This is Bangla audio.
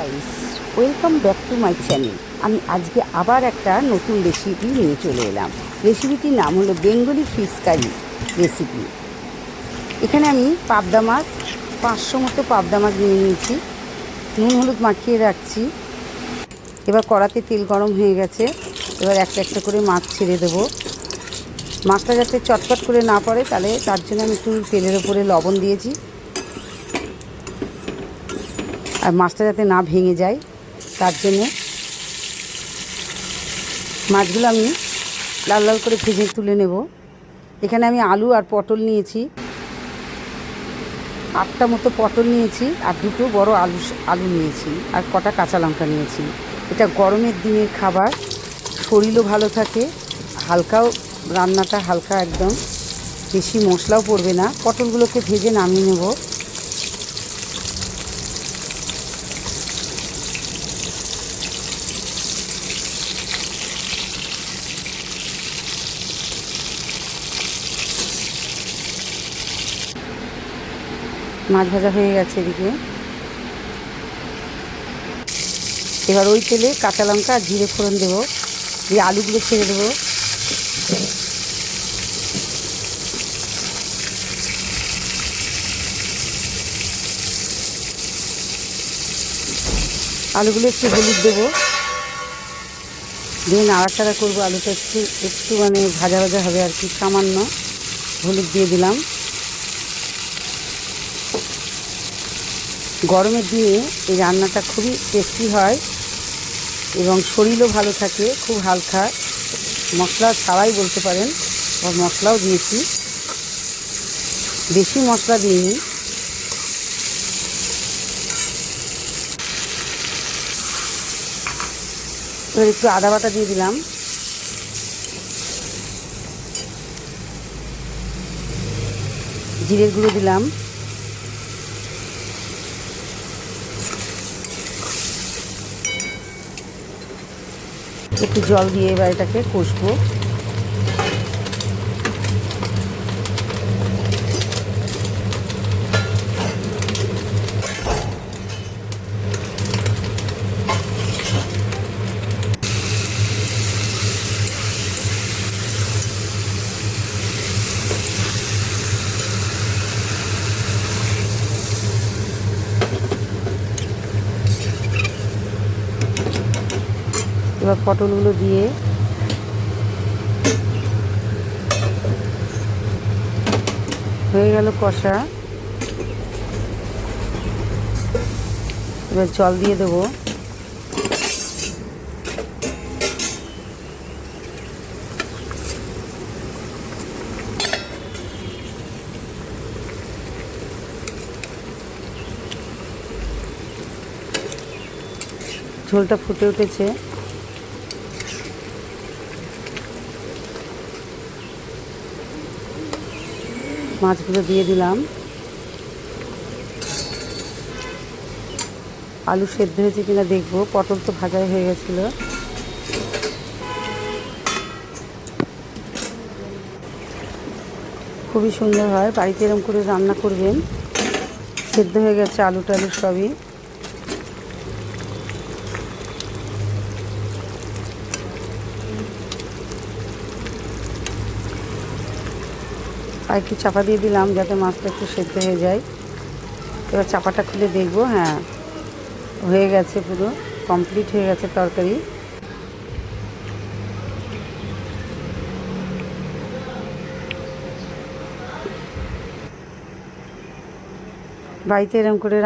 Guys welcome back to my channel আমি আজকে আবার একটা নতুন রেসিপি নিয়ে চলে এলাম। রেসিপিটির নাম হলো বেঙ্গলি ফিশ কারি রেসিপি এখানে আমি পাবদা মাছ, পাঁচশো মতো পাবদা মাছ নিয়ে নিয়েছি। নুন হলুদ মাখিয়ে রাখছি। এবার কড়াতে তেল গরম হয়ে গেছে। এবার একটা একটা করে মাছ ছেড়ে দেবো। মাছটা যাতে চটপট করে না পড়ে, তাহলে তার জন্য আমি একটু তেলের ওপরে লবণ দিয়েছি। আর মাছটা যাতে না ভেঙে যায়, তার জন্যে মাছগুলো আমি লাল লাল করে ভেজে তুলে নেব। এখানে আমি আলু আর পটল নিয়েছি। আটটা মতো পটল নিয়েছি আর দুটো বড় আলু আলু নিয়েছি আর কটা কাঁচা লঙ্কা নিয়েছি। এটা গরমের দিনের খাবার শরীরও ভালো থাকে, হালকাও, রান্নাটা হালকা একদম। বেশি মশলাও পড়বে না। পটলগুলোকে ভেজে নামিয়ে নেব। মাছ ভাজা হয়ে গেছে এদিকে। এবার ওই তেলে কাঁচা লঙ্কা আর জিরে ফোড়ন দেবো। দিয়ে আলুগুলো ছেড়ে দেবো। আলুগুলো একটু হলুদ দেবো। দিয়ে নাড়াচাড়া করব আলুটা একটু একটু মানে ভাজা ভাজা হবে আর কি, সামান্য হলুদ দিয়ে দিলাম। গরমের দিনে এই রান্নাটা খুবই টেস্টি হয় এবং শরীরও ভালো থাকে, খুব হালকা। মশলা ছাড়াই বলতে পারেন বা মশলাও দিয়েছি। বেশি মশলা দিইনি। এবার একটু আদা বাটা দিয়ে দিলাম। জিরের গুঁড়ো দিলাম। একটু জল দিয়ে এবার এটাকে কষবো এবার পটলগুলো দিয়ে হয়ে গেল কষা। এবার জল দিয়ে দেবো। ঝোলটা ফুটে উঠেছে। মাছগুলো দিয়ে দিলাম। আলু সেদ্ধ হয়েছে কিনা দেখব। পটল তো ভাজাই হয়ে গেছিল। খুবই সুন্দর হয়। বাড়িতে এরকম করে রান্না করবেন। সেদ্ধ হয়ে গেছে আলু টালু সবই। আর চাপা দিয়ে দিলাম যাতে মাছটা একটু সেদ্ধ হয়ে যায়। এবার চাপাটা খুলে দেখব হ্যাঁ হয়ে গেছে পুরো কমপ্লিট হয়ে গেছে তরকারি। বাড়িতে এরকম করে